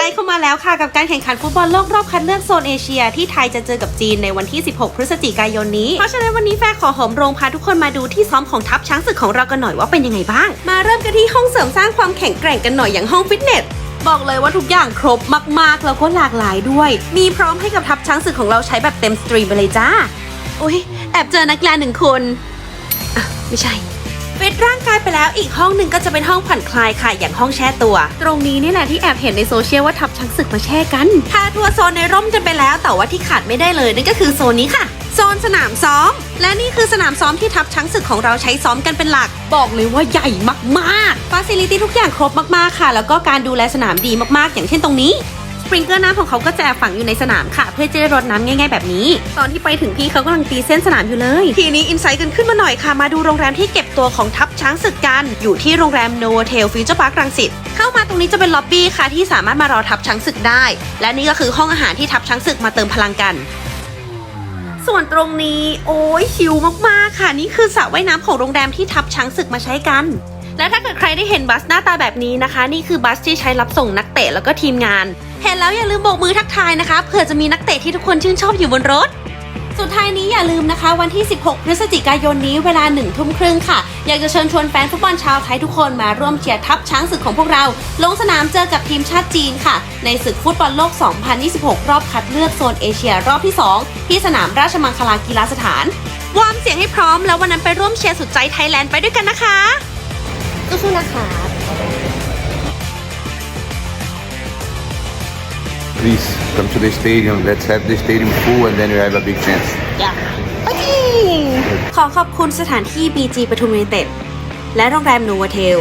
ล้เข้ามาแล้วค่ะกับการแข่งขันฟุตบอลโลกรอบคัดเลือกโซนเอเชีย ที่ไทยจะเจอกับจีนในวันที่ 16 พฤศจิกายนนี้ เพราะฉะนั้นวันนี้แฟร์ขอหอมโรงพาทุกคนมาดูที่ซ้อมของทัพช้างศึกของเรากันหน่อยว่าเป็นยังไงบ้าง มาเริ่มกันที่ห้องเสริมสร้างความแข็งแกร่งกันหน่อยอย่างห้องฟิตเนสบอกเลยว่าทุกอย่างครบมากๆ แล้วก็หลากหลายด้วย มีพร้อมให้กับทัพช้างศึกของเราใช้แบบเต็มสตรีมไปเลยจ้าอุ้ยแอบเจอนักกีฬาหนึ่งคนอะไม่ใช่ ฟิตร่างกายไปแล้วอีกห้องหนึ่งก็จะเป็นห้องผ่อนคลายค่ะ อย่างห้องแช่ตัว ตรงนี้นี่แหละที่แอบเห็นในโซเชียลว่าทับช้างศึกมาแช่กันพาทัวร์โซนในร่มกันไปแล้ว แต่ว่าที่ขาดไม่ได้เลยนั่นก็คือโซนนี้ค่ะโซนสนามซ้อม และนี่คือสนามซ้อมที่ทัพช้างศึกของเราใช้ซ้อมกันเป็นหลัก บอกเลยว่าใหญ่มากๆฟาซิลิตี้ทุกอย่างครบมากๆค่ะ แล้วก็การดูแลสนามดีมากๆ อย่างเช่นตรงนี้ส ปริงเกอร์น้ำของเขาก็จะแอบฝังอยู่ในสนามค่ะ เพื่อจะได้รดน้ำง่าย ๆ แบบนี้ ตอนที่ไปถึงพี่เขากำลังตีเส้นสนามอยู่เลย ทีนี้อินไซต์กันขึ้นมาหน่อยค่ะ มาดูโรงแรมที่เก็บตัวของทัพช้างศึกกัน อยู่ที่โรงแรมโนเทลฟิวเจอร์พาร์ครังสิตเข้ามาตรงนี้จะเป็นล็อบบี้ค่ะที่สามารถมารอทัพช้างศึกได้ และนี่ก็คือห้องอาหารที่ทัพช้างศึกมาเติมพลังกัน ส่วนตรงนี้ โอ้ยชิลมากๆค่ะ นี่คือสระว่ายน้ำของโรงแรมที่ทัพช้างศึกมาใช้กัน และถ้าเกิดใครได้เห็นบัสหน้าตาแบบนี้นะคะ นี่คือบัสที่ใช้รับส่งนักเตะแล้วก็ทีมงาน เห็นแล้วอย่าลืมโบกมือทักทายนะคะเผื่อจะมีนักเตะที่ทุกคนชื่นชอบอยู่บนรถ สุดท้ายนี้อย่าลืมนะคะ วันที่ 16 พฤศจิกายนนี้เวลา1ทุ่มครึ่งค่ะ อยากจะเชิญชวนแฟนฟุตบอลชาวไทยทุกคนมาร่วมเชียร์ทัพช้างศึกของพวกเรา ลงสนามเจอกับทีมชาติจีนค่ะ ในศึกฟุตบอลโลก 2026 รอบคัดเลือกโซนเอเชียรอบที่ 2 ที่สนามราชมังคลากีฬาสถานวอร์มเสียงให้พร้อมแล้ววันนั้นไปร่วมเชียร์สุดใจไทยแลนด์ไปด้วยกันนะคะ สู้ๆนะคะ Please come to the stadium. Let's have the stadium full, and then you have a big chance. ขอขอบคุณสถานที่ BG ปทุมยูไนเต็ดและโรงแรมโนวาเทล